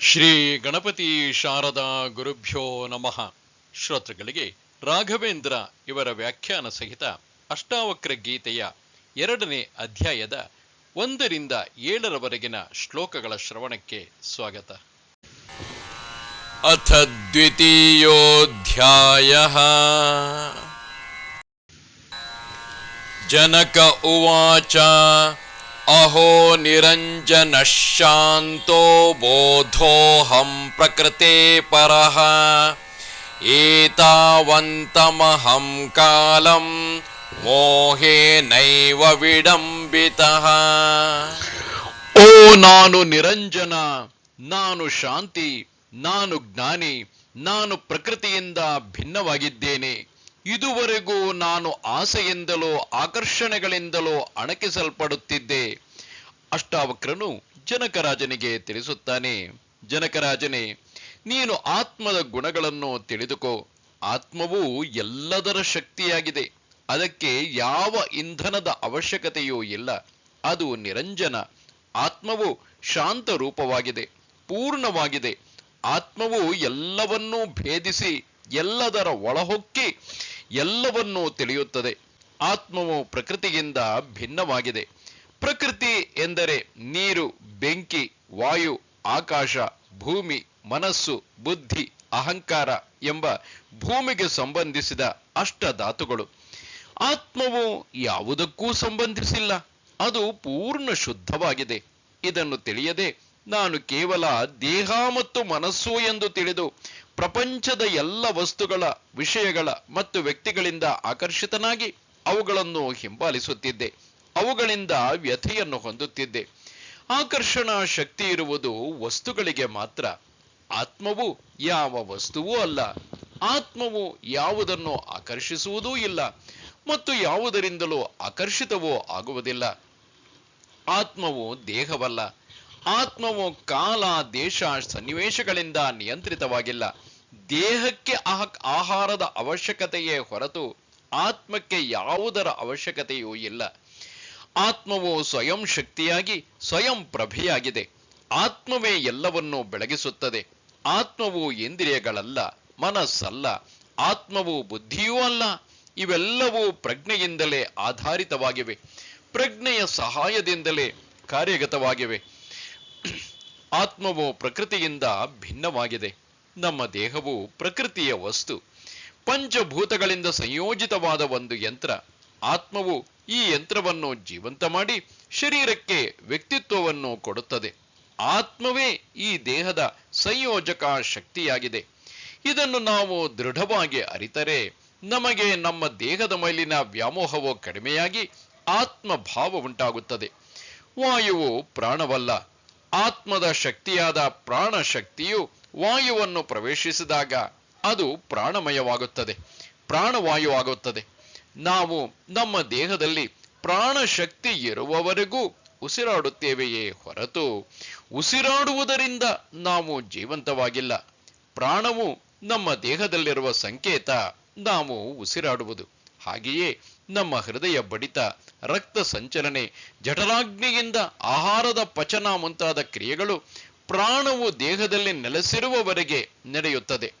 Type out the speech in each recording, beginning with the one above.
ಶ್ರೀ ಗಣಪತಿ ಶಾರದಾ ಗುರುಭ್ಯೋ ನಮಃ. ಶ್ರೋತೃಗಳಿಗೆ ರಾಘವೇಂದ್ರ ಇವರ ವ್ಯಾಖ್ಯಾನ ಸಹಿತ ಅಷ್ಟಾವಕ್ರ ಗೀತೆಯ ಎರಡನೇ ಅಧ್ಯಾಯದ ಒಂದರಿಂದ ಏಳರವರೆಗಿನ ಶ್ಲೋಕಗಳ ಶ್ರವಣಕ್ಕೆ ಸ್ವಾಗತ. ಅಥ ದ್ವಿತೀಯೋಧ್ಯಾಯ. ಜನಕ ಉವಾಚ ಅಹೋ ನಿರಂಜನ ಶಾಂತೋ ಬೋಧೋಹಂ ಪ್ರಕೃತಿ ಪರಃ ಏತಾವಂತಮಹಂ ಕಾಲಂ ಮೋಹೇನೈವ ವಿಡಂಬಿತಃ ಓ ನಾನು ನಿರಂಜನ ನಾನು ಶಾಂತಿ ನಾನು ಜ್ಞಾನಿ ನಾನು ಪ್ರಕೃತಿಯಿಂದ ಭಿನ್ನವಾಗಿದ್ದೇನೆ ಇದುವರೆಗೂ ನಾನು ಆಸೆಯಿಂದಲೋ, ಆಕರ್ಷಣೆಗಳಿಂದಲೋ ಅಣಕಿಸಲ್ಪಡುತ್ತಿದ್ದೆ. ಅಷ್ಟಾವಕ್ರನು ಜನಕರಾಜನಿಗೆ ತಿಳಿಸುತ್ತಾನೆ. ಜನಕರಾಜನೇ, ನೀನು ಆತ್ಮದ ಗುಣಗಳನ್ನು ತಿಳಿದುಕೋ. ಆತ್ಮವು ಎಲ್ಲದರ ಶಕ್ತಿಯಾಗಿದೆ. ಅದಕ್ಕೆ ಯಾವ ಇಂಧನದ ಅವಶ್ಯಕತೆಯೂ ಇಲ್ಲ. ಅದು ನಿರಂಜನ. ಆತ್ಮವು ಶಾಂತ ರೂಪವಾಗಿದೆ, ಪೂರ್ಣವಾಗಿದೆ. ಆತ್ಮವು ಎಲ್ಲವನ್ನೂ ಭೇದಿಸಿ, ಎಲ್ಲದರ ಒಳಹೊಕ್ಕಿ ಎಲ್ಲವನ್ನೂ ತಿಳಿಯುತ್ತದೆ. ಆತ್ಮವು ಪ್ರಕೃತಿಯಿಂದ ಭಿನ್ನವಾಗಿದೆ. ಪ್ರಕೃತಿ ಎಂದರೆ ನೀರು, ಬೆಂಕಿ, ವಾಯು, ಆಕಾಶ, ಭೂಮಿ, ಮನಸ್ಸು, ಬುದ್ಧಿ, ಅಹಂಕಾರ ಎಂಬ ಭೂಮಿಗೆ ಸಂಬಂಧಿಸಿದ ಅಷ್ಟ ಧಾತುಗಳು ಆತ್ಮವು ಯಾವುದಕ್ಕೂ ಸಂಬಂಧಿಸಿಲ್ಲ. ಅದು ಪೂರ್ಣ ಶುದ್ಧವಾಗಿದೆ. ಇದನ್ನು ತಿಳಿಯದೆ ನಾನು ಕೇವಲ ದೇಹ ಮತ್ತು ಮನಸ್ಸು ಎಂದು ತಿಳಿದು ಪ್ರಪಂಚದ ಎಲ್ಲ ವಸ್ತುಗಳ, ವಿಷಯಗಳ ಮತ್ತು ವ್ಯಕ್ತಿಗಳಿಂದ ಆಕರ್ಷಿತನಾಗಿ ಅವುಗಳನ್ನು ಹಿಂಬಾಲಿಸುತ್ತಿದ್ದೆ. ಅವುಗಳಿಂದ ವ್ಯಥೆಯನ್ನು ಹೊಂದುತ್ತಿದ್ದೆ. ಆಕರ್ಷಣಾ ಶಕ್ತಿ ಇರುವುದು ವಸ್ತುಗಳಿಗೆ ಮಾತ್ರ. ಆತ್ಮವು ಯಾವ ವಸ್ತುವೂ ಅಲ್ಲ. ಆತ್ಮವು ಯಾವುದನ್ನು ಆಕರ್ಷಿಸುವುದೂ ಇಲ್ಲ ಮತ್ತು ಯಾವುದರಿಂದಲೂ ಆಕರ್ಷಿತವೂ ಆಗುವುದಿಲ್ಲ. ಆತ್ಮವು ದೇಹವಲ್ಲ. ಆತ್ಮವು ಕಾಲ, ದೇಶ, ಸನ್ನಿವೇಶಗಳಿಂದ ನಿಯಂತ್ರಿತವಾಗಿಲ್ಲ. ದೇಹಕ್ಕೆ ಆಹ- ಆಹಾರದ ಅವಶ್ಯಕತೆಯೇ ಹೊರತು ಆತ್ಮಕ್ಕೆ ಯಾವುದರ ಅವಶ್ಯಕತೆಯೂ ಇಲ್ಲ. ಆತ್ಮವು ಸ್ವಯಂ ಶಕ್ತಿಯಾಗಿ, ಸ್ವಯಂ ಪ್ರಭೆಯಾಗಿದೆ. ಆತ್ಮವೇ ಎಲ್ಲವನ್ನೂ ಬೆಳಗಿಸುತ್ತದೆ. ಆತ್ಮವು ಇಂದ್ರಿಯಗಳಲ್ಲ, ಮನಸ್ಸಲ್ಲ. ಆತ್ಮವು ಬುದ್ಧಿಯೂ ಅಲ್ಲ, ಇವೆಲ್ಲವೂ ಪ್ರಜ್ಞೆಯಿಂದಲೇ ಆಧಾರಿತವಾಗಿವೆ. ಪ್ರಜ್ಞೆಯ ಸಹಾಯದಿಂದಲೇ ಕಾರ್ಯಗತವಾಗಿವೆ. ಆತ್ಮವು ಪ್ರಕೃತಿಯಿಂದ ಭಿನ್ನವಾಗಿದೆ. ನಮ್ಮ ದೇಹವು ಪ್ರಕೃತಿಯ ವಸ್ತು. ಪಂಚಭೂತಗಳಿಂದ ಸಂಯೋಜಿತವಾದ ಒಂದು ಯಂತ್ರ. ಆತ್ಮವು ಈ ಯಂತ್ರವನ್ನು ಜೀವಂತ ಮಾಡಿ ಶರೀರಕ್ಕೆ ವ್ಯಕ್ತಿತ್ವವನ್ನು ಕೊಡುತ್ತದೆ. ಆತ್ಮವೇ ಈ ದೇಹದ ಸಂಯೋಜಕ ಶಕ್ತಿಯಾಗಿದೆ. ಇದನ್ನು ನಾವು ದೃಢವಾಗಿ ಅರಿತರೆ ನಮಗೆ ನಮ್ಮ ದೇಹದ ಮೇಲಿನ ವ್ಯಾಮೋಹವು ಕಡಿಮೆಯಾಗಿ ಆತ್ಮಭಾವ ಉಂಟಾಗುತ್ತದೆ. ವಾಯುವು ಪ್ರಾಣವಲ್ಲ ಆತ್ಮದ ಶಕ್ತಿಯಾದ ಪ್ರಾಣ ಶಕ್ತಿಯು ವಾಯುವನ್ನು ಪ್ರವೇಶಿಸಿದಾಗ ಅದು ಪ್ರಾಣಮಯವಾಗುತ್ತದೆ. ಪ್ರಾಣವಾಯು ಆಗುತ್ತದೆ. ನಾವು ನಮ್ಮ ದೇಹದಲ್ಲಿ ಪ್ರಾಣ ಶಕ್ತಿ ಇರುವವರೆಗೂ ಉಸಿರಾಡುತ್ತೇವೆಯೇ ಹೊರತು ಉಸಿರಾಡುವುದರಿಂದ ನಾವು ಜೀವಂತವಾಗಿಲ್ಲ. ಪ್ರಾಣವು ನಮ್ಮ ದೇಹದಲ್ಲಿರುವ ಸಂಕೇತ ನಾವು ಉಸಿರಾಡುವುದು. ಹಾಗೆಯೇ ನಮ್ಮ ಹೃದಯ ಬಡಿತ, ರಕ್ತ ಸಂಚಲನೆ, ಜಠರಾಗ್ನಿಯಿಂದ ಆಹಾರದ ಪಚನ ಮುಂತಾದ ಕ್ರಿಯೆಗಳು ಪ್ರಾಣವು ದೇಹದಲ್ಲಿ ನೆಲೆಸಿರುವವರೆಗೆ ನಡೆಯುತ್ತದೆ.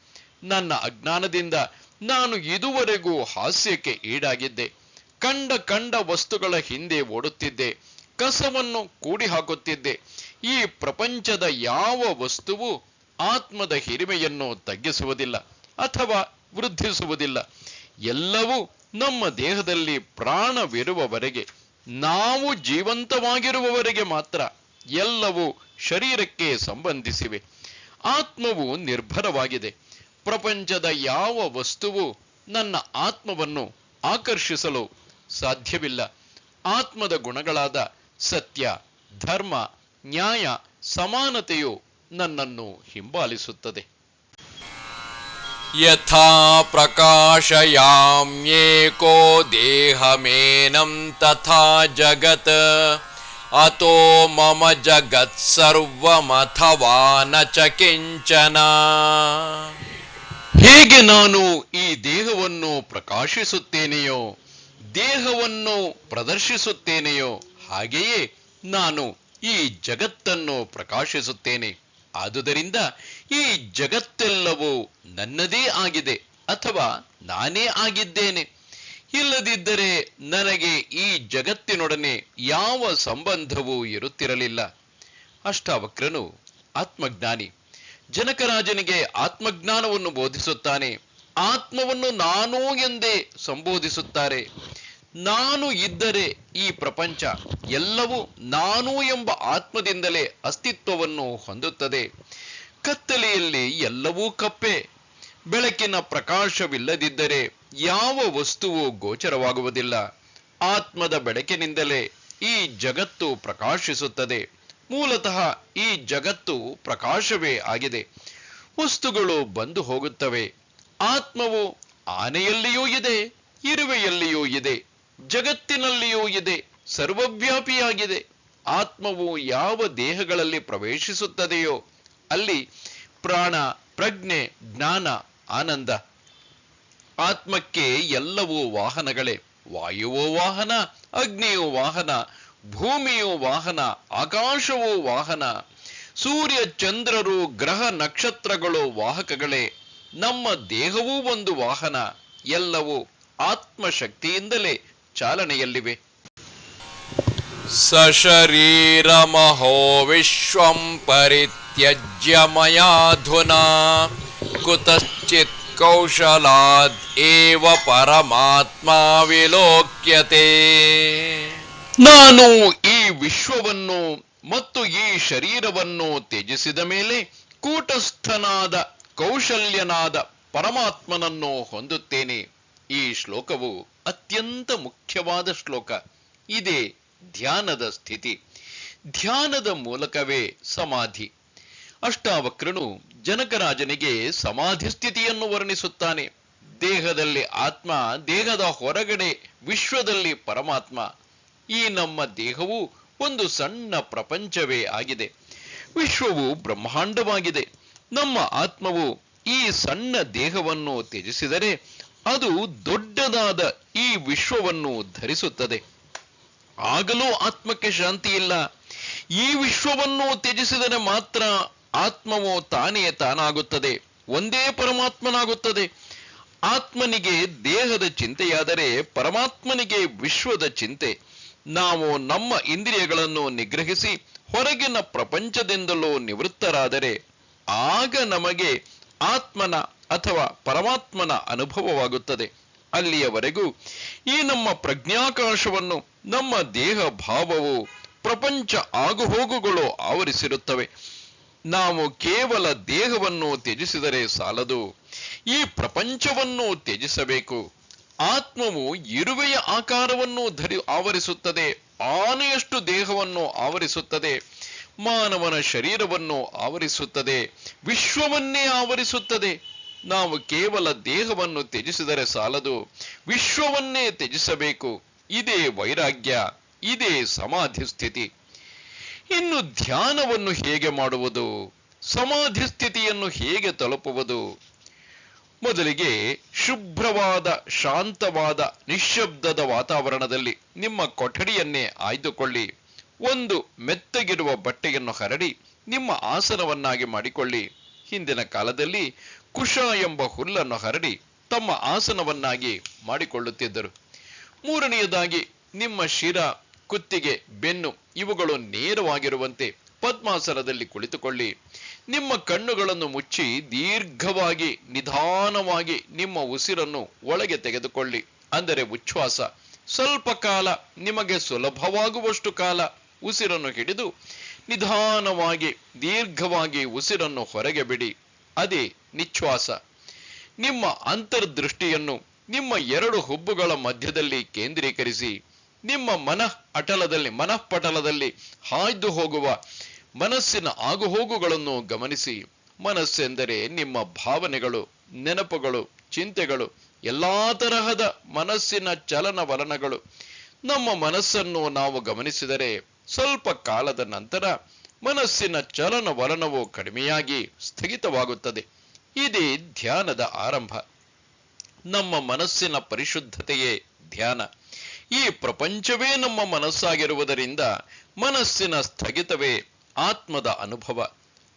ನನ್ನ ಅಜ್ಞಾನದಿಂದ ನಾನು ಇದುವರೆಗೂ ಹಾಸ್ಯಕ್ಕೆ ಈಡಾಗಿದ್ದೆ. ಕಂಡ ಕಂಡ ವಸ್ತುಗಳ ಹಿಂದೆ ಓಡುತ್ತಿದ್ದೆ. ಕಸವನ್ನು ಕೂಡಿ ಹಾಕುತ್ತಿದ್ದೆ ಈ ಪ್ರಪಂಚದ ಯಾವ ವಸ್ತುವು ಆತ್ಮದ ಹಿರಿಮೆಯನ್ನು ತಗ್ಗಿಸುವುದಿಲ್ಲ ಅಥವಾ ವೃದ್ಧಿಸುವುದಿಲ್ಲ. ಎಲ್ಲವೂ ನಮ್ಮ ದೇಹದಲ್ಲಿ ಪ್ರಾಣವಿರುವವರೆಗೆ, ನಾವು ಜೀವಂತವಾಗಿರುವವರೆಗೆ ಮಾತ್ರ ಎಲ್ಲವೂ ಶರೀರಕ್ಕೆ ಸಂಬಂಧಿಸಿವೆ. ಆತ್ಮವು ನಿರ್ಭರವಾಗಿದೆ. ಪ್ರಪಂಚದ ಯಾವ ವಸ್ತುವು ನನ್ನ ಆತ್ಮವನ್ನು ಆಕರ್ಷಿಸಲು ಸಾಧ್ಯವಿಲ್ಲ. ಆತ್ಮದ ಗುಣಗಳಾದ ಸತ್ಯ, ಧರ್ಮ, ನ್ಯಾಯ, ಸಮಾನತೆಯು ನನ್ನನ್ನು ಹಿಂಬಾಲಿಸುತ್ತದೆ. ಯಥಾ ಪ್ರಕಾಶಯಾಮ್ಯೇಕೋ ದೇಹಮೇನಂ ತಥಾ ಜಗತ್ ಅತೋ ಮಮ ಜಗತ್ ಸರ್ವಮಥವಾ ನ ಚ ಕಿಂಚನ ಹೇಗೆ ನಾನು ಈ ದೇಹವನ್ನು ಪ್ರಕಾಶಿಸುತ್ತೇನೆಯೋ, ದೇಹವನ್ನು ಪ್ರದರ್ಶಿಸುತ್ತೇನೆಯೋ, ಹಾಗೆಯೇ ನಾನು ಈ ಜಗತ್ತನ್ನು ಪ್ರಕಾಶಿಸುತ್ತೇನೆ. ಆದುದರಿಂದ ಈ ಜಗತ್ತೆಲ್ಲವೂ ನನ್ನದೇ ಆಗಿದೆ ಅಥವಾ ನಾನೇ ಆಗಿದ್ದೇನೆ. ಇಲ್ಲದಿದ್ದರೆ ನನಗೆ ಈ ಜಗತ್ತಿನೊಡನೆ ಯಾವ ಸಂಬಂಧವೂ ಇರುತ್ತಿರಲಿಲ್ಲ. ಅಷ್ಟಾವಕ್ರನು ಆತ್ಮಜ್ಞಾನಿ. ಜನಕರಾಜನಿಗೆ ಆತ್ಮಜ್ಞಾನವನ್ನು ಬೋಧಿಸುತ್ತಾನೆ. ಆತ್ಮವನ್ನು ನಾನು ಎಂದೇ ಸಂಬೋಧಿಸುತ್ತಾರೆ. ನಾನು ಇದ್ದರೆ ಈ ಪ್ರಪಂಚ ಎಲ್ಲವೂ ನಾನು ಎಂಬ ಆತ್ಮದಿಂದಲೇ ಅಸ್ತಿತ್ವವನ್ನು ಹೊಂದುತ್ತದೆ. ಕತ್ತಲೆಯಲ್ಲಿ ಎಲ್ಲವೂ ಕಪ್ಪೆ. ಬೆಳಕಿನ ಪ್ರಕಾಶವಿಲ್ಲದಿದ್ದರೆ ಯಾವ ವಸ್ತುವು ಗೋಚರವಾಗುವುದಿಲ್ಲ. ಆತ್ಮದ ಬೆಳಕಿನಿಂದಲೇ ಈ ಜಗತ್ತು ಪ್ರಕಾಶಿಸುತ್ತದೆ. ಮೂಲತಃ ಈ ಜಗತ್ತು ಪ್ರಕಾಶವೇ ಆಗಿದೆ. ವಸ್ತುಗಳು ಬಂದು ಹೋಗುತ್ತವೆ. ಆತ್ಮವು ಆನೆಯಲ್ಲಿಯೂ ಇದೆ, ಇರುವೆಯಲ್ಲಿಯೂ ಇದೆ. ಜಗತ್ತಿನಲ್ಲಿಯೂ ಇದೆ, ಸರ್ವವ್ಯಾಪಿಯಾಗಿದೆ. ಆತ್ಮವು ಯಾವ ದೇಹಗಳಲ್ಲಿ ಪ್ರವೇಶಿಸುತ್ತದೆಯೋ ಅಲ್ಲಿ ಪ್ರಾಣ, ಪ್ರಜ್ಞೆ, ಜ್ಞಾನ, ಆನಂದ. ಆತ್ಮಕ್ಕೆ ಎಲ್ಲವೂ ವಾಹನಗಳೇ. ವಾಯುವೋ ವಾಹನ, ಅಗ್ನಿಯೋ ವಾಹನ, ಭೂಮಿಯೋ ವಾಹನ, ಆಕಾಶವೋ ವಾಹನ, ಸೂರ್ಯ, ಚಂದ್ರರು, ಗ್ರಹ, ನಕ್ಷತ್ರಗಳು, ವಾಹಕಗಳೇ. ನಮ್ಮ ದೇಹವೂ ಒಂದು ವಾಹನ, ಎಲ್ಲವೂ ಆತ್ಮಶಕ್ತಿಯಿಂದಲೇ ಚಾಲನೆಯಲ್ಲಿವೆ सशरीरमहो विश्वं परित्यज्य मयाधुना कुतश्चित् कौशलाद् एव परमात्मा विलोक्यते ನಾನು ಈ ವಿಶ್ವವನ್ನು ಮತ್ತು ಈ ಶರೀರವನ್ನು ತ್ಯಜಿಸಿದ ಮೇಲೆ ಕೂಟಸ್ಥನಾದ ಕೌಶಲ್ಯನಾದ ಪರಮಾತ್ಮನನ್ನು ಹೊಂದುತ್ತೇನೆ ಈ ಶ್ಲೋಕವು ಅತ್ಯಂತ ಮುಖ್ಯವಾದ ಶ್ಲೋಕ. ಇದೇ ಧ್ಯಾನದ ಸ್ಥಿತಿ. ಧ್ಯಾನದ ಮೂಲಕವೇ ಸಮಾಧಿ. ಅಷ್ಟಾವಕ್ರನು ಜನಕರಾಜನಿಗೆ ಸಮಾಧಿ ಸ್ಥಿತಿಯನ್ನು ವರ್ಣಿಸುತ್ತಾನೆ. ದೇಹದಲ್ಲಿ ಆತ್ಮ, ದೇಹದ ಹೊರಗಡೆ ವಿಶ್ವದಲ್ಲಿ ಪರಮಾತ್ಮ. ಈ ನಮ್ಮ ದೇಹವು ಒಂದು ಸಣ್ಣ ಪ್ರಪಂಚವೇ ಆಗಿದೆ. ವಿಶ್ವವು ಬ್ರಹ್ಮಾಂಡವಾಗಿದೆ. ನಮ್ಮ ಆತ್ಮವು ಈ ಸಣ್ಣ ದೇಹವನ್ನು ತ್ಯಜಿಸಿದರೆ ಅದು ದೊಡ್ಡದಾದ ಈ ವಿಶ್ವವನ್ನು ಧರಿಸುತ್ತದೆ. ಆಗಲೂ ಆತ್ಮಕ್ಕೆ ಶಾಂತಿ ಇಲ್ಲ ಈ ವಿಶ್ವವನ್ನು ತ್ಯಜಿಸಿದರೆ ಮಾತ್ರ ಆತ್ಮವು ತಾನೇ ತಾನಾಗುತ್ತದೆ. ಒಂದೇ ಪರಮಾತ್ಮನಾಗುತ್ತದೆ. ಆತ್ಮನಿಗೆ ದೇಹದ ಚಿಂತೆಯಾದರೆ ಪರಮಾತ್ಮನಿಗೆ ವಿಶ್ವದ ಚಿಂತೆ. ನಾವು ನಮ್ಮ ಇಂದ್ರಿಯಗಳನ್ನು ನಿಗ್ರಹಿಸಿ ಹೊರಗಿನ ಪ್ರಪಂಚದಿಂದಲೂ ನಿವೃತ್ತರಾದರೆ ಆಗ ನಮಗೆ ಆತ್ಮನ ಅಥವಾ ಪರಮಾತ್ಮನ ಅನುಭವವಾಗುತ್ತದೆ. ಅಲ್ಲಿಯವರೆಗೂ ಈ ನಮ್ಮ ಪ್ರಜ್ಞಾಕಾಶವನ್ನು, ನಮ್ಮ ದೇಹ ಭಾವವು ಪ್ರಪಂಚ ಆಗುಹೋಗುಗಳು ಆವರಿಸಿರುತ್ತವೆ. ನಾವು ಕೇವಲ ದೇಹವನ್ನು ತ್ಯಜಿಸಿದರೆ ಸಾಲದು. ಈ ಪ್ರಪಂಚವನ್ನು ತ್ಯಜಿಸಬೇಕು. ಆತ್ಮವು ಇರುವೆಯ ಆಕಾರವನ್ನು ಧರಿ ಆವರಿಸುತ್ತದೆ. ಆನೆಯಷ್ಟು ದೇಹವನ್ನು ಆವರಿಸುತ್ತದೆ. ಮಾನವನ ಶರೀರವನ್ನು ಆವರಿಸುತ್ತದೆ. ವಿಶ್ವವನ್ನೇ ಆವರಿಸುತ್ತದೆ. ನಾವು ಕೇವಲ ದೇಹವನ್ನು ತ್ಯಜಿಸಿದರೆ ಸಾಲದು, ವಿಶ್ವವನ್ನೇ ತ್ಯಜಿಸಬೇಕು. ಇದೇ ವೈರಾಗ್ಯ, ಇದೇ ಸಮಾಧಿ ಸ್ಥಿತಿ. ಇನ್ನು ಧ್ಯಾನವನ್ನು ಹೇಗೆ ಮಾಡುವುದು? ಸಮಾಧಿ ಸ್ಥಿತಿಯನ್ನು ಹೇಗೆ ತಲುಪುವುದು? ಮೊದಲಿಗೆ ಶುಭ್ರವಾದ, ಶಾಂತವಾದ, ನಿಶ್ಶಬ್ದದ ವಾತಾವರಣದಲ್ಲಿ ನಿಮ್ಮ ಕೊಠಡಿಯನ್ನೇ ಆಯ್ದುಕೊಳ್ಳಿ. ಒಂದು ಮೆತ್ತಗಿರುವ ಬಟ್ಟೆಯನ್ನು ಹರಡಿ, ನಿಮ್ಮ ಆಸನವನ್ನಾಗಿ ಮಾಡಿಕೊಳ್ಳಿ. ಹಿಂದಿನ ಕಾಲದಲ್ಲಿ ಕುಶ ಎಂಬ ಹುಲ್ಲನ್ನು ಹರಡಿ ತಮ್ಮ ಆಸನವನ್ನಾಗಿ ಮಾಡಿಕೊಳ್ಳುತ್ತಿದ್ದರು. ಮೂರನೆಯದಾಗಿ, ನಿಮ್ಮ ಶಿರ, ಕುತ್ತಿಗೆ, ಬೆನ್ನು ಇವುಗಳು ನೇರವಾಗಿರುವಂತೆ ಪದ್ಮಾಸನದಲ್ಲಿ ಕುಳಿತುಕೊಳ್ಳಿ. ನಿಮ್ಮ ಕಣ್ಣುಗಳನ್ನು ಮುಚ್ಚಿ ದೀರ್ಘವಾಗಿ, ನಿಧಾನವಾಗಿ ನಿಮ್ಮ ಉಸಿರನ್ನು ಒಳಗೆ ತೆಗೆದುಕೊಳ್ಳಿ. ಅಂದರೆ ಉಚ್ಛ್ವಾಸ. ಸ್ವಲ್ಪ ಕಾಲ, ನಿಮಗೆ ಸುಲಭವಾಗುವಷ್ಟು ಕಾಲ ಉಸಿರನ್ನು ಹಿಡಿದು ನಿಧಾನವಾಗಿ, ದೀರ್ಘವಾಗಿ ಉಸಿರನ್ನು ಹೊರಗೆ ಬಿಡಿ. ಅದೇ ನಿಶ್ವಾಸ ನಿಮ್ಮ ಅಂತರ್ದೃಷ್ಟಿಯನ್ನು, ನಿಮ್ಮ ಎರಡು ಹುಬ್ಬುಗಳ ಮಧ್ಯದಲ್ಲಿ ಕೇಂದ್ರೀಕರಿಸಿ. ನಿಮ್ಮ ಮನಃ ಅಟಲದಲ್ಲಿ ಮನಃಪಟಲದಲ್ಲಿ ಹಾಯ್ದು ಹೋಗುವ, ಮನಸ್ಸಿನ ಆಗುಹೋಗುಗಳನ್ನು ಗಮನಿಸಿ. ಮನಸ್ಸೆಂದರೆ ನಿಮ್ಮ ಭಾವನೆಗಳು, ನೆನಪುಗಳು, ಚಿಂತೆಗಳು, ಎಲ್ಲಾ ತರಹದ ಮನಸ್ಸಿನ ಚಲನವಲನಗಳು. ನಮ್ಮ ಮನಸ್ಸನ್ನು ನಾವು ಗಮನಿಸಿದರೆ ಸ್ವಲ್ಪ ಕಾಲದ ನಂತರ ಮನಸ್ಸಿನ ಚಲನವಲನವು ಕಡಿಮೆಯಾಗಿ ಸ್ಥಗಿತವಾಗುತ್ತದೆ. ಇದೇ ಧ್ಯಾನದ ಆರಂಭ. ನಮ್ಮ ಮನಸ್ಸಿನ ಪರಿಶುದ್ಧತೆಯೇ ಧ್ಯಾನ. ಈ ಪ್ರಪಂಚವೇ ನಮ್ಮ ಮನಸ್ಸಾಗಿರುವುದರಿಂದ ಮನಸ್ಸಿನ ಸ್ಥಗಿತವೇ ಆತ್ಮದ ಅನುಭವ.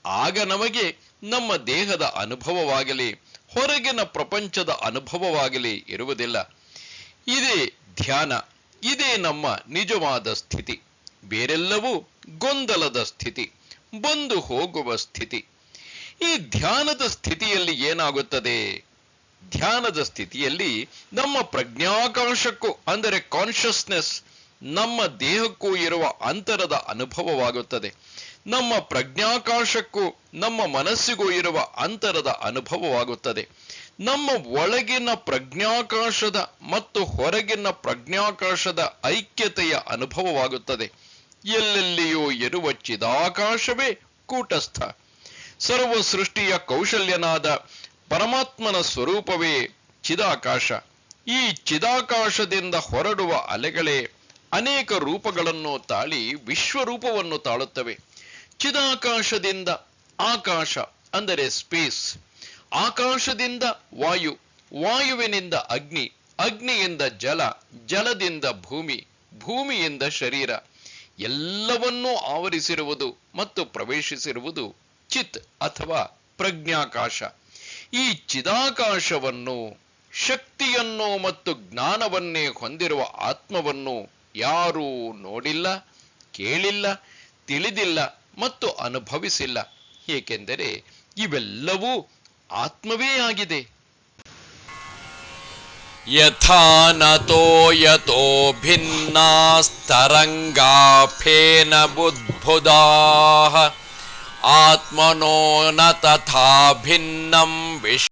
ಆಗ ನಮಗೆ ನಮ್ಮ ದೇಹದ ಅನುಭವವಾಗಲಿ, ಹೊರಗಿನ ಪ್ರಪಂಚದ ಅನುಭವವಾಗಲಿ ಇರುವುದಿಲ್ಲ. ಇದೇ ಧ್ಯಾನ, ಇದೇ ನಮ್ಮ ನಿಜವಾದ ಸ್ಥಿತಿ. ಬೇರೆಲ್ಲವೂ ಗೊಂದಲದ ಸ್ಥಿತಿ, ಬಂದು ಹೋಗುವ ಸ್ಥಿತಿ. ಈ ಧ್ಯಾನದ ಸ್ಥಿತಿಯಲ್ಲಿ ಏನಾಗುತ್ತದೆ? ಧ್ಯಾನದ ಸ್ಥಿತಿಯಲ್ಲಿ ನಮ್ಮ ಪ್ರಜ್ಞಾಕಾಂಶಕ್ಕೂ ಅಂದರೆ ಕಾನ್ಷಿಯಸ್ನೆಸ್ ನಮ್ಮ ದೇಹಕ್ಕೂ ಇರುವ ಅಂತರದ ಅನುಭವವಾಗುತ್ತದೆ. ನಮ್ಮ ಪ್ರಜ್ಞಾಕಾಶಕ್ಕೂ ನಮ್ಮ ಮನಸ್ಸಿಗೂ ಇರುವ ಅಂತರದ ಅನುಭವವಾಗುತ್ತದೆ. ನಮ್ಮ ಒಳಗಿನ ಪ್ರಜ್ಞಾಕಾಶದ ಮತ್ತು ಹೊರಗಿನ ಪ್ರಜ್ಞಾಕಾಶದ ಐಕ್ಯತೆಯ ಅನುಭವವಾಗುತ್ತದೆ. ಎಲ್ಲೆಲ್ಲಿಯೂ ಎರುವ ಚಿದಾಕಾಶವೇ ಕೂಟಸ್ಥ. ಸರ್ವ ಸೃಷ್ಟಿಯ ಕೌಶಲ್ಯನಾದ ಪರಮಾತ್ಮನ ಸ್ವರೂಪವೇ ಚಿದಾಕಾಶ. ಈ ಚಿದಾಕಾಶದಿಂದ ಹೊರಡುವ ಅಲೆಗಳೇ ಅನೇಕ ರೂಪಗಳನ್ನು ತಾಳಿ ವಿಶ್ವರೂಪವನ್ನು ತಾಳುತ್ತವೆ. ಚಿದಾಕಾಶದಿಂದ ಆಕಾಶ, ಅಂದರೆ ಸ್ಪೇಸ್ ಆಕಾಶದಿಂದ ವಾಯು, ವಾಯುವಿನಿಂದ ಅಗ್ನಿ, ಅಗ್ನಿಯಿಂದ ಜಲ, ಜಲದಿಂದ ಭೂಮಿ, ಭೂಮಿಯಿಂದ ಶರೀರ. ಎಲ್ಲವನ್ನೂ ಆವರಿಸಿರುವುದು ಮತ್ತು ಪ್ರವೇಶಿಸಿರುವುದು ಚಿತ್ ಅಥವಾ ಪ್ರಜ್ಞಾಕಾಶ. ಈ ಚಿದಾಕಾಶವನ್ನು, ಶಕ್ತಿಯನ್ನು ಮತ್ತು ಜ್ಞಾನವನ್ನೇ ಹೊಂದಿರುವ ಆತ್ಮವನ್ನು ಯಾರೂ ನೋಡಿಲ್ಲ, ಕೇಳಿಲ್ಲ, ತಿಳಿದಿಲ್ಲ ಮತ್ತು ಅನುಭವಿಸಿಲ್ಲ. ಏಕೆಂದರೆ ಇವೆಲ್ಲವೂ ಆತ್ಮವೇ ಆಗಿದೆ. यथा नतो यतो भिन्नास्तरङ्गाफेन बुद्बुदाः आत्मनो न तथा भिन्नं विश्व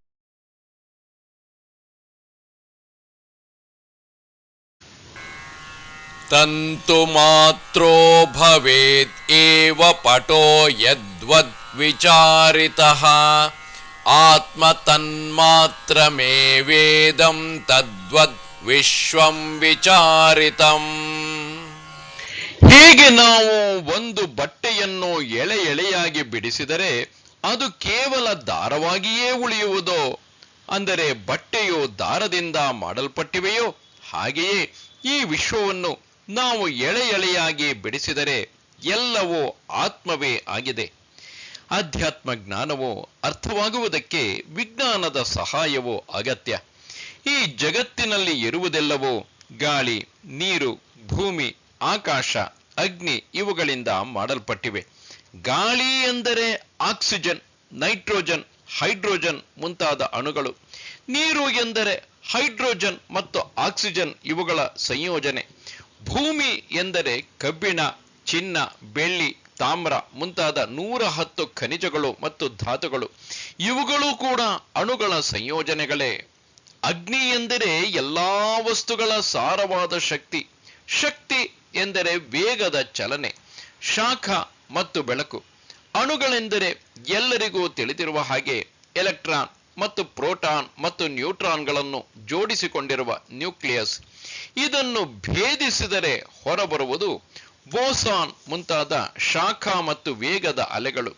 तन्तुमात्रो भवेत् एव पटो यद्वद्विचारितः आत्मतन्मात्रमेवेदं तद्वद् विश्वं विचारितम् ಹೇಗೆ ನಾವು ಒಂದು ಬಟ್ಟೆಯನ್ನು ಎಳೆ ಎಳೆಯಾಗಿ ಬಿಡಿಸಿದರೆ ಅದು ಕೇವಲ ದಾರವಾಗಿಯೇ ಉಳಿಯುವುದೋ ಅಂದರೆ ಬಟ್ಟೆಯು ದಾರದಿಂದ ಮಾಡಲ್ಪಟ್ಟಿವೆಯೋ ಹಾಗೆಯೇ ಈ ವಿಶ್ವವನ್ನು ನಾವು ಎಳೆ ಎಳೆಯಾಗಿ ಬಿಡಿಸಿದರೆ ಎಲ್ಲವೂ ಆತ್ಮವೇ ಆಗಿದೆ ಆಧ್ಯಾತ್ಮ ಜ್ಞಾನವೋ ಅರ್ಥವಾಗುವುದಕ್ಕೆ ವಿಜ್ಞಾನದ ಸಹಾಯವೋ ಅಗತ್ಯ. ಈ ಜಗತ್ತಿನಲ್ಲಿ ಇರುವುದೆಲ್ಲವೂ ಗಾಳಿ, ನೀರು, ಭೂಮಿ, ಆಕಾಶ, ಅಗ್ನಿ ಇವುಗಳಿಂದ ಮಾಡಲ್ಪಟ್ಟಿವೆ. ಗಾಳಿ ಎಂದರೆ ಆಕ್ಸಿಜನ್, ನೈಟ್ರೋಜನ್, ಹೈಡ್ರೋಜನ್ ಮುಂತಾದ ಅಣುಗಳು. ನೀರು ಎಂದರೆ ಹೈಡ್ರೋಜನ್ ಮತ್ತು ಆಕ್ಸಿಜನ್ ಇವುಗಳ ಸಂಯೋಜನೆ. ಭೂಮಿ ಎಂದರೆ ಕಬ್ಬಿಣ, ಚಿನ್ನ, ಬೆಳ್ಳಿ ತಾಮ್ರ, ಮುಂತಾದ ನೂರ ಹತ್ತು ಖನಿಜಗಳು ಮತ್ತು ಧಾತುಗಳು. ಇವುಗಳು ಕೂಡ ಅಣುಗಳ ಸಂಯೋಜನೆಗಳೇ. ಅಗ್ನಿ ಎಂದರೆ ಎಲ್ಲಾ ವಸ್ತುಗಳ ಸಾರವಾದ ಶಕ್ತಿ. ಶಕ್ತಿ ಎಂದರೆ ವೇಗದ ಚಲನೆ, ಶಾಖ ಮತ್ತು ಬೆಳಕು. ಅಣುಗಳೆಂದರೆ ಎಲ್ಲರಿಗೂ ತಿಳಿದಿರುವ ಹಾಗೆ ಎಲೆಕ್ಟ್ರಾನ್ ಮತ್ತು ಪ್ರೋಟಾನ್ ಮತ್ತು ನ್ಯೂಟ್ರಾನ್ಗಳನ್ನು ಜೋಡಿಸಿಕೊಂಡಿರುವ ನ್ಯೂಕ್ಲಿಯಸ್. ಇದನ್ನು ಭೇದಿಸಿದರೆ ಹೊರಬರುವುದು ಬೋಸಾನ್ ಮುಂತಾದ ಶಾಖ ಮತ್ತು ವೇಗದ ಅಲೆಗಳು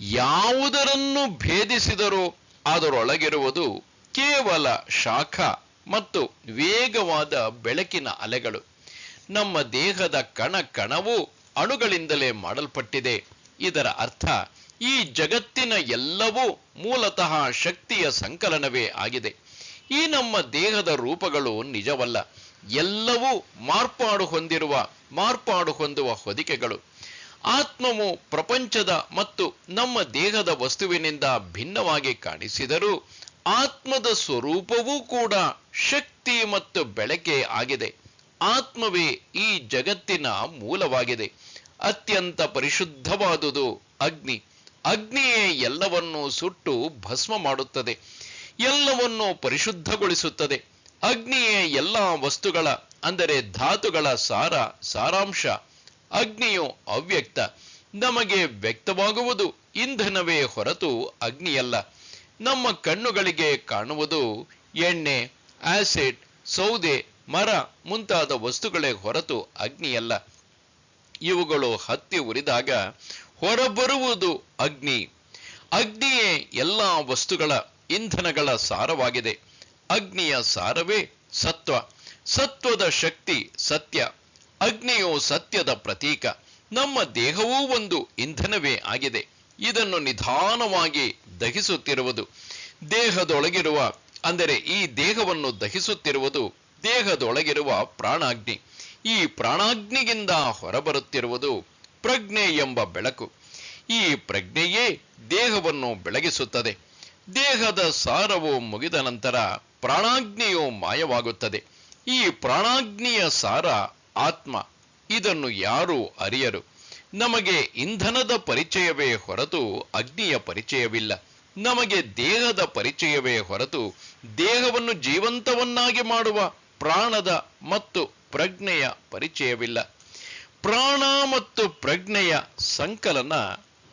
ಯಾವುದರನ್ನು ಭೇದಿಸಿದರೂ ಅದರೊಳಗಿರುವುದು ಕೇವಲ ಶಾಖ ಮತ್ತು ವೇಗವಾದ ಬೆಳಕಿನ ಅಲೆಗಳು. ನಮ್ಮ ದೇಹದ ಕಣ ಕಣವು ಅಣುಗಳಿಂದಲೇ ಮಾಡಲ್ಪಟ್ಟಿದೆ. ಇದರ ಅರ್ಥ ಈ ಜಗತ್ತಿನ ಎಲ್ಲವೂ ಮೂಲತಃ ಶಕ್ತಿಯ ಸಂಕಲನವೇ ಆಗಿದೆ. ಈ ನಮ್ಮ ದೇಹದ ರೂಪಗಳು ನಿಜವಲ್ಲ. ಎಲ್ಲವೂ ಮಾರ್ಪಾಡು ಹೊಂದಿರುವ, ಮಾರ್ಪಾಡು ಹೊಂದುವ ಹೊದಿಕೆಗಳು. ಆತ್ಮವು ಪ್ರಪಂಚದ ಮತ್ತು ನಮ್ಮ ದೇಹದ ವಸ್ತುವಿನಿಂದ ಭಿನ್ನವಾಗಿ ಕಾಣಿಸಿದರೂ ಆತ್ಮದ ಸ್ವರೂಪವೂ ಕೂಡ ಶಕ್ತಿ ಮತ್ತು ಬೆಳಕೆ ಆಗಿದೆ. ಆತ್ಮವೇ ಈ ಜಗತ್ತಿನ ಮೂಲವಾಗಿದೆ. ಅತ್ಯಂತ ಪರಿಶುದ್ಧವಾದುದು ಅಗ್ನಿ. ಅಗ್ನಿಯೇ ಎಲ್ಲವನ್ನೂ ಸುಟ್ಟು ಭಸ್ಮ ಮಾಡುತ್ತದೆ. ಎಲ್ಲವನ್ನೂ ಪರಿಶುದ್ಧಗೊಳಿಸುತ್ತದೆ. ಅಗ್ನಿಯೇ ಎಲ್ಲ ವಸ್ತುಗಳ, ಅಂದರೆ ಧಾತುಗಳ ಸಾರ, ಸಾರಾಂಶ. ಅಗ್ನಿಯು ಅವ್ಯಕ್ತ. ನಮಗೆ ವ್ಯಕ್ತವಾಗುವುದು, ಇಂಧನವೇ ಹೊರತು ಅಗ್ನಿಯಲ್ಲ. ನಮ್ಮ ಕಣ್ಣುಗಳಿಗೆ ಕಾಣುವುದು ಎಣ್ಣೆ, ಆಸಿಡ್, ಸೌದೆ, ಮರ ಮುಂತಾದ ವಸ್ತುಗಳೇ ಹೊರತು ಅಗ್ನಿಯಲ್ಲ. ಇವುಗಳು ಹತ್ತಿ ಉರಿದಾಗ ಹೊರಬರುವುದು ಅಗ್ನಿ. ಅಗ್ನಿಯೇ ಎಲ್ಲ ವಸ್ತುಗಳ, ಇಂಧನಗಳ ಸಾರವಾಗಿದೆ. ಅಗ್ನಿಯ ಸಾರವೇ ಸತ್ವ. ಸತ್ವದ ಶಕ್ತಿ ಸತ್ಯ. ಅಗ್ನಿಯು ಸತ್ಯದ ಪ್ರತೀಕ. ನಮ್ಮ ದೇಹವೂ ಒಂದು ಇಂಧನವೇ ಆಗಿದೆ. ಇದನ್ನು ನಿಧಾನವಾಗಿ ದಹಿಸುತ್ತಿರುವುದು. ದೇಹದೊಳಗಿರುವ, ಅಂದರೆ ಈ ದೇಹವನ್ನು ದಹಿಸುತ್ತಿರುವುದು ದೇಹದೊಳಗಿರುವ ಪ್ರಾಣಾಗ್ನಿ. ಈ ಪ್ರಾಣಾಗ್ನಿಗಿಂದ ಹೊರಬರುತ್ತಿರುವುದು ಪ್ರಜ್ಞೆ ಎಂಬ ಬೆಳಕು. ಈ ಪ್ರಜ್ಞೆಯೇ ದೇಹವನ್ನು ಬೆಳಗಿಸುತ್ತದೆ. ದೇಹದ ಸಾರವು ಮುಗಿದ ನಂತರ ಪ್ರಾಣಾಗ್ನಿಯು ಮಾಯವಾಗುತ್ತದೆ. ಈ ಪ್ರಾಣಾಗ್ನಿಯ ಸಾರ ಆತ್ಮ. ಇದನ್ನು ಯಾರೂ ಅರಿಯರು. ನಮಗೆ ಇಂಧನದ ಪರಿಚಯವೇ ಹೊರತು ಅಗ್ನಿಯ ಪರಿಚಯವಿಲ್ಲ. ನಮಗೆ ದೇಹದ ಪರಿಚಯವೇ ಹೊರತು ದೇಹವನ್ನು ಜೀವಂತವನ್ನಾಗಿ ಮಾಡುವ ಪ್ರಾಣದ ಮತ್ತು ಪ್ರಜ್ಞೆಯ ಪರಿಚಯವಿಲ್ಲ. ಪ್ರಾಣ ಮತ್ತು ಪ್ರಜ್ಞೆಯ ಸಂಕಲನ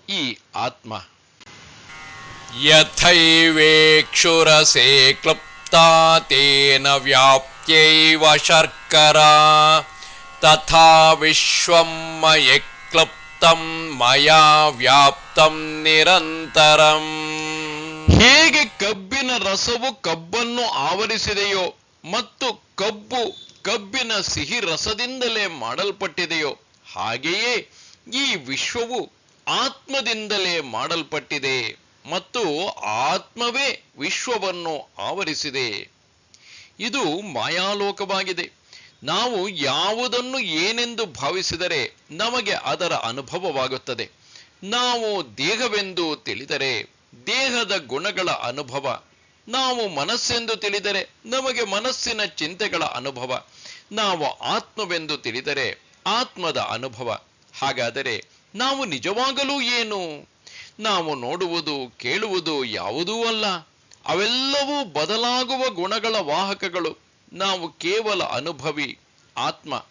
ಈ ಆತ್ಮ. ಯಥೈವೇಕ್ಷುರಸೇ ಕ್ಲುಪ್ತಾ ತೇನ ವ್ಯಾಪ್ಯೈವ ಶರ್ಕರ ತಥಾ ವಿಶ್ವಂ ಮಯಕ್ಲಪ್ತಂ ಮಯಾ ವ್ಯಾಪ್ತಂ ನಿರಂತರಂ. ಹೇಗೆ ಕಬ್ಬಿನ ರಸವು ಕಬ್ಬನ್ನು ಆವರಿಸಿದೆಯೋ ಮತ್ತು ಕಬ್ಬು ಕಬ್ಬಿನ ಸಿಹಿ ರಸದಿಂದಲೇ ಮಾಡಲ್ಪಟ್ಟಿದೆಯೋ ಹಾಗೆಯೇ ಈ ವಿಶ್ವವು ಆತ್ಮದಿಂದಲೇ ಮಾಡಲ್ಪಟ್ಟಿದೆ. ಮತ್ತು ಆತ್ಮವೇ ವಿಶ್ವವನ್ನು ಆವರಿಸಿದೆ. ಇದು ಮಾಯಾಲೋಕವಾಗಿದೆ. ನಾವು ಯಾವುದನ್ನು ಏನೆಂದು ಭಾವಿಸಿದರೆ ನಮಗೆ ಅದರ ಅನುಭವವಾಗುತ್ತದೆ. ನಾವು ದೇಹವೆಂದು ತಿಳಿದರೆ ದೇಹದ ಗುಣಗಳ ಅನುಭವ. ನಾವು ಮನಸ್ಸೆಂದು ತಿಳಿದರೆ ನಮಗೆ ಮನಸ್ಸಿನ ಚಿಂತೆಗಳ ಅನುಭವ. ನಾವು ಆತ್ಮವೆಂದು ತಿಳಿದರೆ ಆತ್ಮದ ಅನುಭವ. ಹಾಗಾದರೆ ನಾವು ನಿಜವಾಗಲೂ ಏನು? ನಾವು ನೋಡುವುದು, ಕೇಳುವುದು ಯಾವುದೂ ಅಲ್ಲ. ಅವೆಲ್ಲವೂ ಬದಲಾಗುವ ಗುಣಗಳ ವಾಹಕಗಳು. ನಾವು ಕೇವಲ ಅನುಭವಿ, ಆತ್ಮ.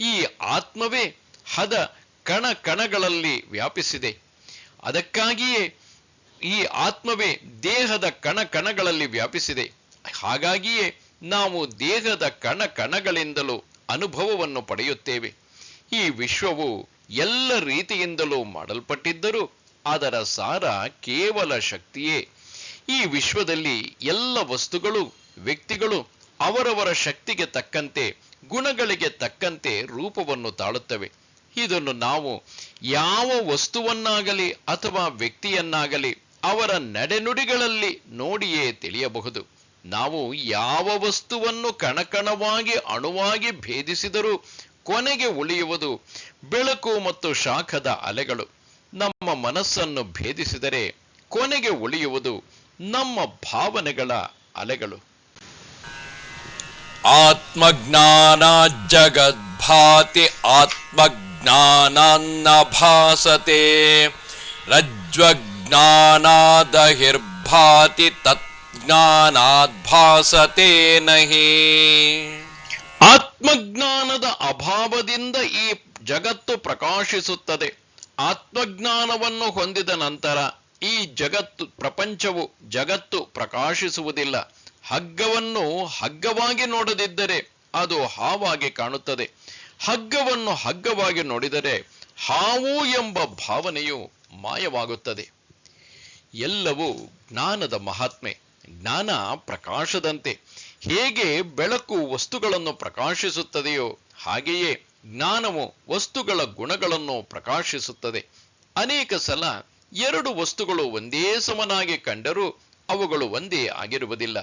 ಈ ಆತ್ಮವೇ ಹದ ಕಣ ಕಣಗಳಲ್ಲಿ ವ್ಯಾಪಿಸಿದೆ. ಅದಕ್ಕಾಗಿಯೇ ಈ ಆತ್ಮವೇ ದೇಹದ ಕಣ ಕಣಗಳಲ್ಲಿ ವ್ಯಾಪಿಸಿದೆ. ಹಾಗಾಗಿಯೇ ನಾವು ದೇಹದ ಕಣ ಕಣಗಳಿಂದಲೂ ಅನುಭವವನ್ನು ಪಡೆಯುತ್ತೇವೆ. ಈ ವಿಶ್ವವು ಎಲ್ಲ ರೀತಿಯಿಂದಲೂ ಮಾಡಲ್ಪಟ್ಟಿದ್ದರೂ ಅದರ ಸಾರ ಕೇವಲ ಶಕ್ತಿಯೇ. ಈ ವಿಶ್ವದಲ್ಲಿ ಎಲ್ಲ ವಸ್ತುಗಳು, ವ್ಯಕ್ತಿಗಳು ಅವರವರ ಶಕ್ತಿಗೆ ತಕ್ಕಂತೆ, ಗುಣಗಳಿಗೆ ತಕ್ಕಂತೆ ರೂಪವನ್ನು ತಾಳುತ್ತವೆ. ಇದನ್ನು ನಾವು ಯಾವ ವಸ್ತುವನ್ನಾಗಲಿ ಅಥವಾ ವ್ಯಕ್ತಿಯನ್ನಾಗಲಿ ಅವರ ನಡೆನುಡಿಗಳಲ್ಲಿ ನೋಡಿಯೇ ತಿಳಿಯಬಹುದು. ನಾವು ಯಾವ ವಸ್ತುವನ್ನು ಕಣಕಣವಾಗಿ, ಅಣುವಾಗಿ ಭೇದಿಸಿದರೂ ಕೊನೆಗೆ ಉಳಿಯುವುದು ಬೆಳಕು ಮತ್ತು ಶಾಖದ ಅಲೆಗಳು. ನಮ್ಮ ಮನಸ್ಸನ್ನು ಭೇದಿಸಿದರೆ ಕೊನೆಗೆ ಉಳಿಯುವುದು ನಮ್ಮ ಭಾವನೆಗಳ ಅಲೆಗಳು. ಆತ್ಮಜ್ಞಾನ ಜಗದ್ಭಾತಿ ಆತ್ಮಜ್ಞಾನ ಭಾಸತೆ ರಜ್ವಜ್ಞಾನಾದಹಿರ್ಭಾತಿ ತತ್ಜ್ಞಾನಾದ್ಭಾಸತೆ ನಹಿ. ಆತ್ಮಜ್ಞಾನದ ಅಭಾವದಿಂದ ಈ ಜಗತ್ತು ಪ್ರಕಾಶಿಸುತ್ತದೆ. ಆತ್ಮಜ್ಞಾನವನ್ನು ಹೊಂದಿದ ನಂತರ ಈ ಜಗತ್ತು, ಪ್ರಪಂಚವು ಜಗತ್ತು ಪ್ರಕಾಶಿಸುವುದಿಲ್ಲ. ಹಗ್ಗವನ್ನು ಹಗ್ಗವಾಗಿ ನೋಡದಿದ್ದರೆ ಅದು ಹಾವಾಗಿ ಕಾಣುತ್ತದೆ. ಹಗ್ಗವನ್ನು ಹಗ್ಗವಾಗಿ ನೋಡಿದರೆ ಹಾವು ಎಂಬ ಭಾವನೆಯು ಮಾಯವಾಗುತ್ತದೆ. ಎಲ್ಲವೂ ಜ್ಞಾನದ ಮಹಾತ್ಮೆ. ಜ್ಞಾನ ಪ್ರಕಾಶದಂತೆ. ಹೇಗೆ ಬೆಳಕು ವಸ್ತುಗಳನ್ನು ಪ್ರಕಾಶಿಸುತ್ತದೆಯೋ ಹಾಗೆಯೇ ಜ್ಞಾನವು ವಸ್ತುಗಳ ಗುಣಗಳನ್ನು ಪ್ರಕಾಶಿಸುತ್ತದೆ. ಅನೇಕ ಸಲ ಎರಡು ವಸ್ತುಗಳು ಒಂದೇ ಸಮನಾಗಿ ಕಂಡರೂ ಅವುಗಳು ಒಂದೇ ಆಗಿರುವುದಿಲ್ಲ.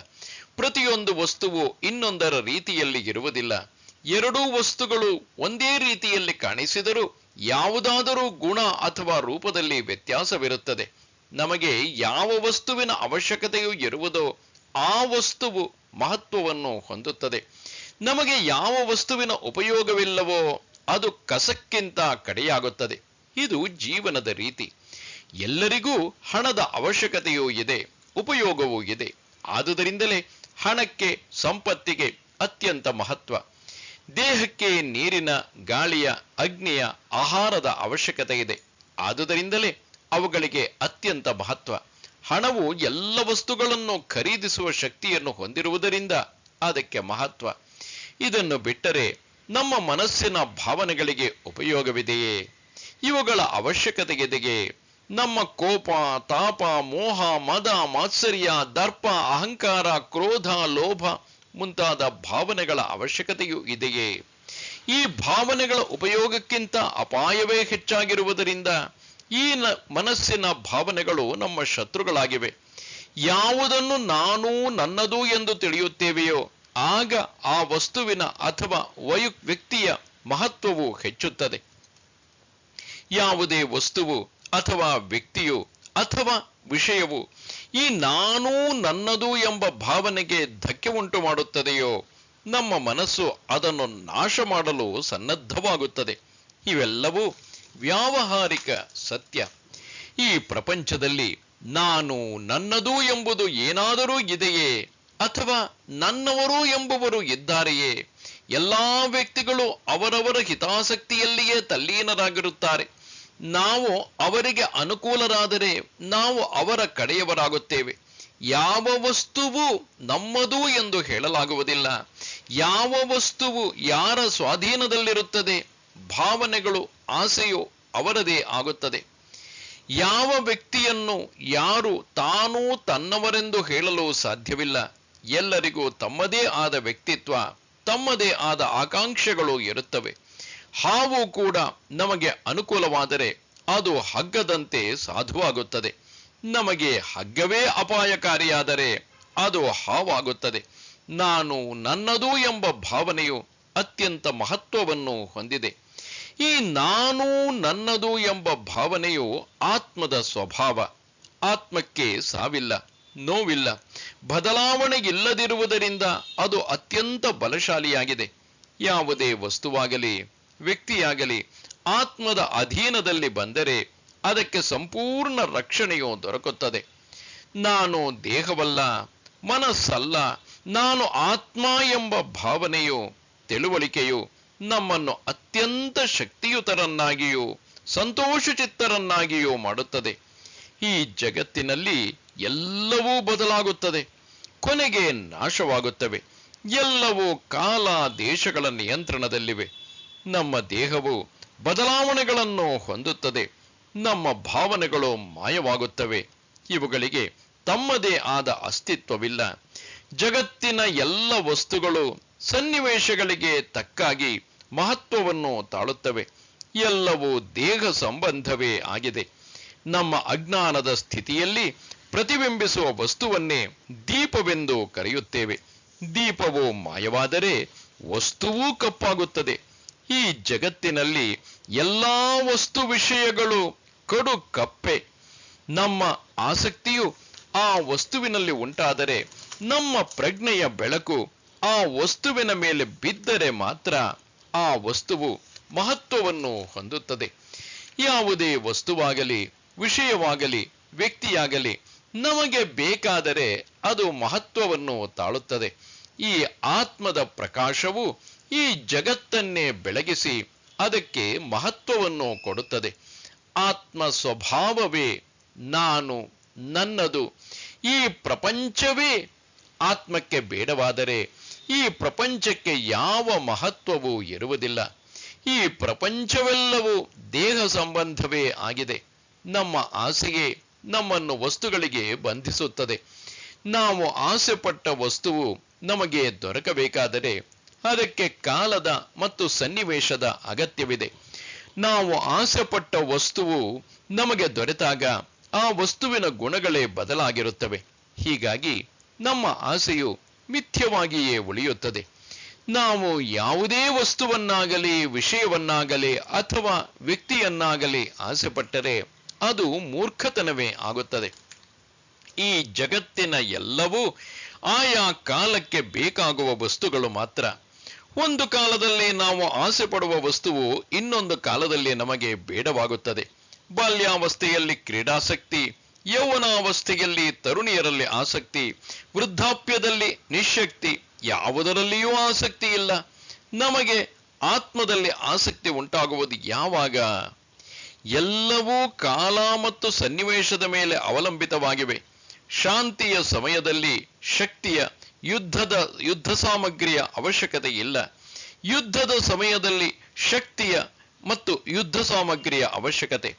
ಪ್ರತಿಯೊಂದು ವಸ್ತುವು ಇನ್ನೊಂದರ ರೀತಿಯಲ್ಲಿ ಇರುವುದಿಲ್ಲ. ಎರಡೂ ವಸ್ತುಗಳು ಒಂದೇ ರೀತಿಯಲ್ಲಿ ಕಾಣಿಸಿದರೂ ಯಾವುದಾದರೂ ಗುಣ ಅಥವಾ ರೂಪದಲ್ಲಿ ವ್ಯತ್ಯಾಸವಿರುತ್ತದೆ. ನಮಗೆ ಯಾವ ವಸ್ತುವಿನ ಅವಶ್ಯಕತೆಯು ಇರುವುದೋ ಆ ವಸ್ತುವು ಮಹತ್ವವನ್ನು ಹೊಂದುತ್ತದೆ. ನಮಗೆ ಯಾವ ವಸ್ತುವಿನ ಉಪಯೋಗವಿಲ್ಲವೋ ಅದು ಕಸಕ್ಕಿಂತ ಕಡೆಯಾಗುತ್ತದೆ. ಇದು ಜೀವನದ ರೀತಿ. ಎಲ್ಲರಿಗೂ ಹಣದ ಅವಶ್ಯಕತೆಯೂ ಇದೆ, ಉಪಯೋಗವೂ ಇದೆ. ಆದುದರಿಂದಲೇ ಹಣಕ್ಕೆ, ಸಂಪತ್ತಿಗೆ ಅತ್ಯಂತ ಮಹತ್ವ. ದೇಹಕ್ಕೆ ನೀರಿನ, ಗಾಳಿಯ, ಅಗ್ನಿಯ ಆಹಾರದ ಅವಶ್ಯಕತೆ ಇದೆ. ಆದುದರಿಂದಲೇ ಅವುಗಳಿಗೆ ಅತ್ಯಂತ ಮಹತ್ವ. ಹಣವು ಎಲ್ಲ ವಸ್ತುಗಳನ್ನು ಖರೀದಿಸುವ ಶಕ್ತಿಯನ್ನು ಹೊಂದಿರುವುದರಿಂದ ಅದಕ್ಕೆ ಮಹತ್ವ. ಇದನ್ನು ಬಿಟ್ಟರೆ ನಮ್ಮ ಮನಸ್ಸಿನ ಭಾವನೆಗಳಿಗೆ ಉಪಯೋಗವಿದೆಯೇ? ಇವುಗಳ ಅವಶ್ಯಕತೆಗೆದೆಗೆ ನಮ್ಮ ಕೋಪ, ತಾಪ, ಮೋಹ, ಮದ, ಮಾತ್ಸರ್ಯ, ದರ್ಪ, ಅಹಂಕಾರ, ಕ್ರೋಧ, ಲೋಭ ಮುಂತಾದ ಭಾವನೆಗಳ ಅವಶ್ಯಕತೆಯೂ ಇದೆಯೇ? ಈ ಭಾವನೆಗಳ ಉಪಯೋಗಕ್ಕಿಂತ ಅಪಾಯವೇ ಹೆಚ್ಚಾಗಿರುವುದರಿಂದ ಈ ಮನಸ್ಸಿನ ಭಾವನೆಗಳು ನಮ್ಮ ಶತ್ರುಗಳಾಗಿವೆ. ಯಾವುದನ್ನು ನಾನು ನನ್ನದು ಎಂದು ತಿಳಿಯುತ್ತೇವೆಯೋ ಆಗ ಆ ವಸ್ತುವಿನ ಅಥವಾ ವಯು ವ್ಯಕ್ತಿಯ ಮಹತ್ವವು ಹೆಚ್ಚುತ್ತದೆ. ಯಾವುದೇ ವಸ್ತುವು ಅಥವಾ ವ್ಯಕ್ತಿಯು ಅಥವಾ ವಿಷಯವು ಈ ನಾನು ನನ್ನದು ಎಂಬ ಭಾವನೆಗೆ ಧಕ್ಕೆ ಉಂಟು ಮಾಡುತ್ತದೆಯೋ, ನಮ್ಮ ಮನಸ್ಸು ಅದನ್ನು ನಾಶ ಮಾಡಲು ಸನ್ನದ್ಧವಾಗುತ್ತದೆ. ಇವೆಲ್ಲವೂ ವ್ಯಾವಹಾರಿಕ ಸತ್ಯ. ಈ ಪ್ರಪಂಚದಲ್ಲಿ ನಾನು ನನ್ನದು ಎಂಬುದು ಏನಾದರೂ ಇದೆಯೇ ಅಥವಾ ನನ್ನವರು ಎಂಬುವರು ಇದ್ದಾರೆಯೇ? ಎಲ್ಲಾ ವ್ಯಕ್ತಿಗಳು ಅವರವರ ಹಿತಾಸಕ್ತಿಯಲ್ಲಿಯೇ ತಲ್ಲೀನರಾಗಿರುತ್ತಾರೆ. ನಾವು ಅವರಿಗೆ ಅನುಕೂಲರಾದರೆ ನಾವು ಅವರ ಕಡೆಯವರಾಗುತ್ತೇವೆ. ಯಾವ ವಸ್ತುವು ನಮ್ಮದು ಎಂದು ಹೇಳಲಾಗುವುದಿಲ್ಲ. ಯಾವ ವಸ್ತುವು ಯಾರ ಸ್ವಾಧೀನದಲ್ಲಿರುತ್ತದೆ, ಭಾವನೆಗಳು, ಆಸೆಯು ಅವರದೇ ಆಗುತ್ತದೆ. ಯಾವ ವ್ಯಕ್ತಿಯನ್ನು ಯಾರು ತಾನೂ ತನ್ನವರೆಂದು ಹೇಳಲು ಸಾಧ್ಯವಿಲ್ಲ. ಎಲ್ಲರಿಗೂ ತಮ್ಮದೇ ಆದ ವ್ಯಕ್ತಿತ್ವ, ತಮ್ಮದೇ ಆದ ಆಕಾಂಕ್ಷೆಗಳು ಇರುತ್ತವೆ. ಹಾವು ಕೂಡ ನಮಗೆ ಅನುಕೂಲವಾದರೆ ಅದು ಹಗ್ಗದಂತೆ ಸಾಧುವಾಗುತ್ತದೆ. ನಮಗೆ ಹಗ್ಗವೇ ಅಪಾಯಕಾರಿಯಾದರೆ ಅದು ಹಾವಾಗುತ್ತದೆ. ನಾನು ನನ್ನದು ಎಂಬ ಭಾವನೆಯು ಅತ್ಯಂತ ಮಹತ್ವವನ್ನು ಹೊಂದಿದೆ. ಈ ನಾನು ನನ್ನದು ಎಂಬ ಭಾವನೆಯು ಆತ್ಮದ ಸ್ವಭಾವ, ಆತ್ಮಕ್ಕೆ ಸಾವಿಲ್ಲ. ನೋವಿಲ್ಲ. ಬದಲಾವಣೆ ಇಲ್ಲದಿರುವುದರಿಂದ ಅದು ಅತ್ಯಂತ ಬಲಶಾಲಿಯಾಗಿದೆ. ಯಾವುದೇ ವಸ್ತುವಾಗಲಿ, ವ್ಯಕ್ತಿಯಾಗಲಿ, ಆತ್ಮದ ಅಧೀನದಲ್ಲಿ ಬಂದರೆ ಅದಕ್ಕೆ ಸಂಪೂರ್ಣ ರಕ್ಷಣೆಯು ದೊರಕುತ್ತದೆ. ನಾನು ದೇಹವಲ್ಲ, ಮನಸ್ಸಲ್ಲ, ನಾನು ಆತ್ಮ ಎಂಬ ಭಾವನೆಯು, ತಿಳುವಳಿಕೆಯು ನಮ್ಮನ್ನು ಅತ್ಯಂತ ಶಕ್ತಿಯುತರನ್ನಾಗಿಯೂ, ಸಂತೋಷಚಿತ್ತರನ್ನಾಗಿಯೂ ಮಾಡುತ್ತದೆ. ಈ ಜಗತ್ತಿನಲ್ಲಿ ಎಲ್ಲವೂ ಬದಲಾಗುತ್ತದೆ. ಕೊನೆಗೆ ನಾಶವಾಗುತ್ತವೆ. ಎಲ್ಲವೂ ಕಾಲ ದೇಶಗಳ ನಿಯಂತ್ರಣದಲ್ಲಿವೆ. ನಮ್ಮ ದೇಹವು ಬದಲಾವಣೆಗಳನ್ನು ಹೊಂದುತ್ತದೆ. ನಮ್ಮ ಭಾವನೆಗಳು ಮಾಯವಾಗುತ್ತವೆ. ಇವುಗಳಿಗೆ ತಮ್ಮದೇ ಆದ ಅಸ್ತಿತ್ವವಿಲ್ಲ. ಜಗತ್ತಿನ ಎಲ್ಲ ವಸ್ತುಗಳು ಸನ್ನಿವೇಶಗಳಿಗೆ ತಕ್ಕಾಗಿ ಮಹತ್ವವನ್ನು ತಾಳುತ್ತವೆ. ಎಲ್ಲವೂ ದೇಹ ಸಂಬಂಧವೇ ಆಗಿದೆ. ನಮ್ಮ ಅಜ್ಞಾನದ ಸ್ಥಿತಿಯಲ್ಲಿ ಪ್ರತಿಬಿಂಬಿಸುವ ವಸ್ತುವನ್ನೇ ದೀಪವೆಂದು ಕರೆಯುತ್ತೇವೆ. ದೀಪವು ಮಾಯವಾದರೆ ವಸ್ತುವೂ ಕಪ್ಪಾಗುತ್ತದೆ. ಈ ಜಗತ್ತಿನಲ್ಲಿ ಎಲ್ಲಾ ವಸ್ತು ವಿಷಯಗಳು ಕಡು ಕಪ್ಪೆ. ನಮ್ಮ ಆಸಕ್ತಿಯು ಆ ವಸ್ತುವಿನಲ್ಲಿ ಉಂಟಾದರೆ ನಮ್ಮ ಪ್ರಜ್ಞೆಯ ಬೆಳಕು ಆ ವಸ್ತುವಿನ ಮೇಲೆ ಬಿದ್ದರೆ ಮಾತ್ರ ಆ ವಸ್ತುವು ಮಹತ್ವವನ್ನು ಹೊಂದುತ್ತದೆ. ಯಾವುದೇ ವಸ್ತುವಾಗಲಿ, ವಿಷಯವಾಗಲಿ, ವ್ಯಕ್ತಿಯಾಗಲಿ ನಮಗೆ ಬೇಕಾದರೆ ಅದು ಮಹತ್ವವನ್ನು ತಾಳುತ್ತದೆ. ಈ ಆತ್ಮದ ಪ್ರಕಾಶವು ಈ ಜಗತ್ತನ್ನೇ ಬೆಳಗಿಸಿ ಅದಕ್ಕೆ ಮಹತ್ವವನ್ನು ಕೊಡುತ್ತದೆ. ಆತ್ಮ ಸ್ವಭಾವವೇ ನಾನು, ನನ್ನದು. ಈ ಪ್ರಪಂಚವೇ ಆತ್ಮಕ್ಕೆ ಬೇಡವಾದರೆ ಈ ಪ್ರಪಂಚಕ್ಕೆ ಯಾವ ಮಹತ್ವವೂ ಇರುವುದಿಲ್ಲ. ಈ ಪ್ರಪಂಚವೆಲ್ಲವೂ ದೇಹ ಸಂಬಂಧವೇ ಆಗಿದೆ. ನಮ್ಮ ಆಸೆಯೇ ನಮ್ಮನ್ನು ವಸ್ತುಗಳಿಗೆ ಬಂಧಿಸುತ್ತದೆ. ನಾವು ಆಸೆಪಟ್ಟ ವಸ್ತುವು ನಮಗೆ ದೊರಕಬೇಕಾದರೆ ಅದಕ್ಕೆ ಕಾಲದ ಮತ್ತು ಸನ್ನಿವೇಶದ ಅಗತ್ಯವಿದೆ. ನಾವು ಆಸೆಪಟ್ಟ ವಸ್ತುವು ನಮಗೆ ದೊರೆತಾಗ ಆ ವಸ್ತುವಿನ ಗುಣಗಳೇ ಬದಲಾಗಿರುತ್ತವೆ. ಹೀಗಾಗಿ ನಮ್ಮ ಆಸೆಯು ಮಿಥ್ಯವಾಗಿಯೇ ಉಳಿಯುತ್ತದೆ. ನಾವು ಯಾವುದೇ ವಸ್ತುವನ್ನಾಗಲಿ ವಿಷಯವನ್ನಾಗಲಿ ಅಥವಾ ವ್ಯಕ್ತಿಯನ್ನಾಗಲಿ ಆಸೆಪಟ್ಟರೆ ಅದು ಮೂರ್ಖತನವೇ ಆಗುತ್ತದೆ. ಈ ಜಗತ್ತಿನ ಎಲ್ಲವೂ ಆಯಾ ಕಾಲಕ್ಕೆ ಬೇಕಾಗುವ ವಸ್ತುಗಳು ಮಾತ್ರ. ಒಂದು ಕಾಲದಲ್ಲಿ ನಾವು ಆಸೆ ಪಡುವ ವಸ್ತುವು ಇನ್ನೊಂದು ಕಾಲದಲ್ಲಿ ನಮಗೆ ಬೇಡವಾಗುತ್ತದೆ. ಬಾಲ್ಯಾವಸ್ಥೆಯಲ್ಲಿ ಕ್ರೀಡಾಸಕ್ತಿ, ಯೌವನಾವಸ್ಥೆಯಲ್ಲಿ ತರುಣಿಯರಲ್ಲಿ ಆಸಕ್ತಿ, ವೃದ್ಧಾಪ್ಯದಲ್ಲಿ ನಿಶಕ್ತಿ, ಯಾವುದರಲ್ಲಿಯೂ ಆಸಕ್ತಿ ಇಲ್ಲ. ನಮಗೆ ಆತ್ಮದಲ್ಲಿ ಆಸಕ್ತಿ ಉಂಟಾಗುವುದು ಯಾವಾಗ? ಎಲ್ಲವೂ ಕಾಲ ಮತ್ತು ಸನ್ನಿವೇಶದ ಮೇಲೆ ಅವಲಂಬಿತವಾಗಿವೆ. ಶಾಂತಿಯ ಸಮಯದಲ್ಲಿ ಶಕ್ತಿಯ ಯುದ್ಧದ ಯುದ್ಧ ಸಾಮಗ್ರಿಯ ಅವಶ್ಯಕತೆ ಇಲ್ಲ. ಯುದ್ಧದ ಸಮಯದಲ್ಲಿ ಶಕ್ತಿಯ ಮತ್ತು ಯುದ್ಧ ಸಾಮಗ್ರಿಯ ಅವಶ್ಯಕತೆ.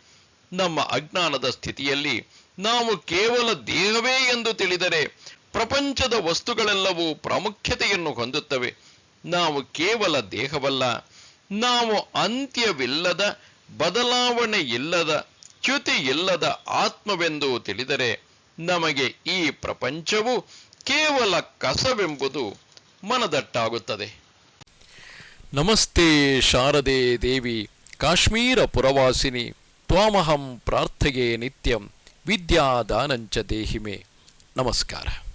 ನಮ್ಮ ಅಜ್ಞಾನದ ಸ್ಥಿತಿಯಲ್ಲಿ ನಾವು ಕೇವಲ ದೇಹವೇ ಎಂದು ತಿಳಿದರೆ ಪ್ರಪಂಚದ ವಸ್ತುಗಳೆಲ್ಲವೂ ಪ್ರಾಮುಖ್ಯತೆಯನ್ನು ಹೊಂದುತ್ತವೆ. ನಾವು ಕೇವಲ ದೇಹವಲ್ಲ. ನಾವು ಅಂತ್ಯವಿಲ್ಲದ ಬದಲಾವಣೆ ಇಲ್ಲದ, ಚ್ಯುತಿ ಇಲ್ಲದ ಆತ್ಮವೆಂದು ತಿಳಿದರೆ ನಮಗೆ ಈ ಪ್ರಪಂಚವು ಕೇವಲ ಕಸವೆಂಬುದು ಮನದಟ್ಟಾಗುತ್ತದೆ. ನಮಸ್ತೆ ಶಾರದೆ ದೇವಿ, ಕಾಶ್ಮೀರ ಪುರವಾಸಿನಿ, ತ್ವಾಮಹಂ ಪ್ರಾರ್ಥೆಯೇ ನಿತ್ಯಂ, ವಿದ್ಯಾದಾನಂಚ ದೇಹಿಮೆ. ನಮಸ್ಕಾರ.